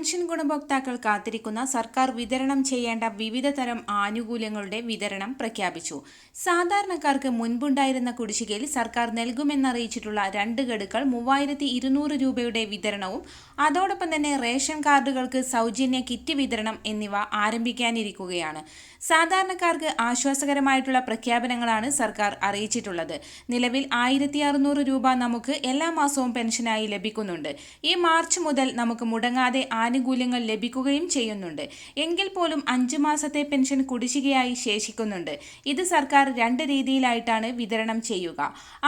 Pension ഗുണഭോക്താക്കൾ കാത്തിരിക്കുന്ന സർക്കാർ വിതരണം ചെയ്യേണ്ട വിവിധ തരം ആനുകൂല്യങ്ങളുടെ വിതരണം പ്രഖ്യാപിച്ചു. സാധാരണക്കാർക്ക് മുൻപുണ്ടായിരുന്ന കുടിശ്ശികയിൽ സർക്കാർ നൽകുമെന്നറിയിച്ചിട്ടുള്ള രണ്ട് ഗഡുക്കൾ മൂവായിരത്തി ഇരുന്നൂറ് രൂപയുടെ വിതരണവും അതോടൊപ്പം തന്നെ റേഷൻ കാർഡുകൾക്ക് സൗജന്യ കിറ്റ് വിതരണം എന്നിവ ആരംഭിക്കാനിരിക്കുകയാണ്. സാധാരണക്കാർക്ക് ആശ്വാസകരമായിട്ടുള്ള പ്രഖ്യാപനങ്ങളാണ് സർക്കാർ അറിയിച്ചിട്ടുള്ളത്. നിലവിൽ ആയിരത്തി രൂപ നമുക്ക് എല്ലാ മാസവും പെൻഷനായി ലഭിക്കുന്നുണ്ട്. ഈ മാർച്ച് മുതൽ നമുക്ക് മുടങ്ങാതെ ആനുകൂല്യങ്ങൾ ലഭിക്കുകയും ചെയ്യുന്നുണ്ട്. എങ്കിൽ പോലും അഞ്ചു മാസത്തെ പെൻഷൻ കുടിശ്ശികയായി ശേഷിക്കുന്നുണ്ട്. ഇത് സർക്കാർ രണ്ട് രീതിയിലായിട്ടാണ് വിതരണം ചെയ്യുക.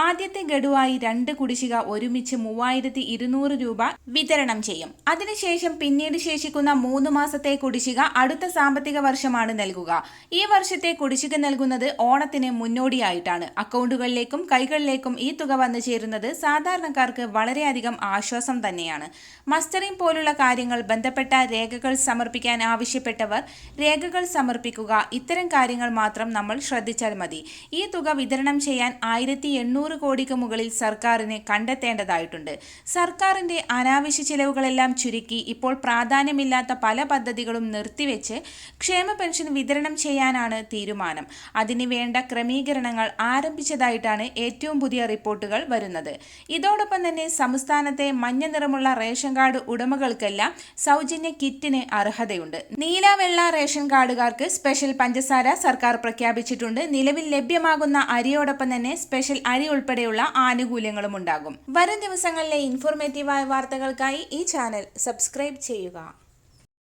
ആദ്യത്തെ ഗഡുവായി രണ്ട് കുടിശ്ശിക ഒരുമിച്ച് മൂവായിരത്തി ഇരുന്നൂറ് രൂപ വിതരണം ചെയ്യും. അതിനുശേഷം പിന്നീട് ശേഷിക്കുന്ന മൂന്ന് മാസത്തെ കുടിശ്ശിക അടുത്ത സാമ്പത്തിക വർഷമാണ് നൽകുക. ഈ വർഷത്തെ കുടിശ്ശിക നൽകുന്നത് ഓണത്തിന് മുന്നോടിയായിട്ടാണ്. അക്കൗണ്ടുകളിലേക്കും കൈകളിലേക്കും ഈ തുക വന്നു ചേരുന്നത് സാധാരണക്കാർക്ക് വളരെയധികം ആശ്വാസം തന്നെയാണ്. മസ്റ്ററിംഗ് പോലുള്ള കാര്യങ്ങൾ ബന്ധപ്പെട്ട രേഖകൾ സമർപ്പിക്കാൻ ആവശ്യപ്പെട്ടവർ രേഖകൾ സമർപ്പിക്കുക. ഇത്തരം കാര്യങ്ങൾ മാത്രം നമ്മൾ ശ്രദ്ധിച്ചാൽ മതി. ഈ തുക വിതരണം ചെയ്യാൻ ആയിരത്തി എണ്ണൂറ് കോടിക്ക് മുകളിൽ സർക്കാരിന് കണ്ടെത്തേണ്ടതായിട്ടുണ്ട്. സർക്കാരിന്റെ അനാവശ്യ ചിലവുകളെല്ലാം ചുരുക്കി ഇപ്പോൾ പ്രാധാന്യമില്ലാത്ത പല പദ്ധതികളും നിർത്തിവെച്ച് ക്ഷേമ പെൻഷൻ വിതരണം ചെയ്യാനാണ് തീരുമാനം. അതിന് വേണ്ട ക്രമീകരണങ്ങൾ ആരംഭിച്ചതായിട്ടാണ് ഏറ്റവും പുതിയ റിപ്പോർട്ടുകൾ വരുന്നത്. ഇതോടൊപ്പം തന്നെ സംസ്ഥാനത്തെ മഞ്ഞ നിറമുള്ള റേഷൻ കാർഡ് ഉടമകൾക്കെല്ലാം സൗജന്യ കിറ്റിന് അർഹതയുണ്ട്. നീല വെള്ള റേഷൻ കാർഡുകാർക്ക് സ്പെഷ്യൽ പഞ്ചസാര സർക്കാർ പ്രഖ്യാപിച്ചിട്ടുണ്ട്. നിലവിൽ ലഭ്യമാകുന്ന അരിയോടൊപ്പം തന്നെ സ്പെഷ്യൽ അരി ഉൾപ്പെടെയുള്ള ആനുകൂല്യങ്ങളും ഉണ്ടാകും വരും ദിവസങ്ങളിലെ ഇൻഫോർമേറ്റീവായ വാർത്തകൾക്കായി ഈ ചാനൽ സബ്സ്ക്രൈബ് ചെയ്യുക.